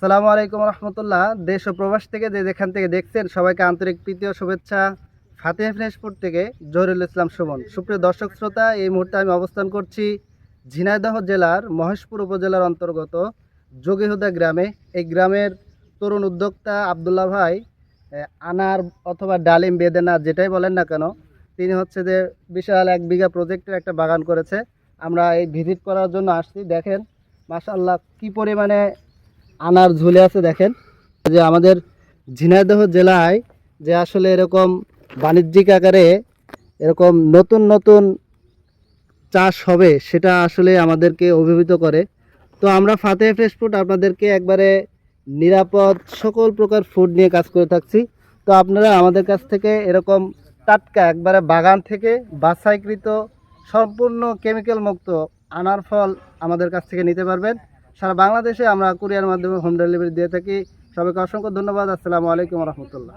আসসালামু আলাইকুম রহমতুল্লাহ। দেশ ও প্রবাস থেকে যে যেখান থেকে দেখছেন, সবাইকে আন্তরিক প্রীতি ও শুভেচ্ছা। ফাতেহ ফিনেশপুর থেকে জহরুল ইসলাম সুমন। সুপ্রিয় দর্শক শ্রোতা, এই মুহূর্তে আমি অবস্থান করছি ঝিনাইদহ জেলার মহেশপুর উপজেলার অন্তর্গত যোগীহুদা গ্রামে। এই গ্রামের তরুণ উদ্যোক্তা আবদুল্লাহ ভাই আনার অথবা ডালিম বেদেনা যেটাই বলেন না কেন, তিনি হচ্ছে যে বিশাল এক বিঘা প্রজেক্টের একটা বাগান করেছে। আমরা এই ভিজিট করার জন্য আসছি। দেখেন মাশাল্লাহ কি পরিমাণে আনার ঝুলে আছে দেখেন। যে আমাদের ঝিনাইদহ জেলায় যে আসলে এরকম বাণিজ্যিক আকারে এরকম নতুন নতুন চাষ হবে, সেটা আসলে আমাদেরকে অভিভূত করে। তো আমরা ফাতেহ ফ্রেশ ফুড আপনাদেরকে একবারে নিরাপদ সকল প্রকার ফুড নিয়ে কাজ করে থাকছি। তো আপনারা আমাদের কাছ থেকে এরকম টাটকা একবারে বাগান থেকে বাছাইকৃত সম্পূর্ণ কেমিক্যাল মুক্ত আনার ফল আমাদের কাছ থেকে নিতে পারবেন। সারা বাংলাদেশে আমরা কুরিয়ার মাধ্যমে হোম ডেলিভারি দিয়ে থাকি। সবাইকে অসংখ্য ধন্যবাদ। আসসালামু আলাইকুম রহমতুল্লাহ।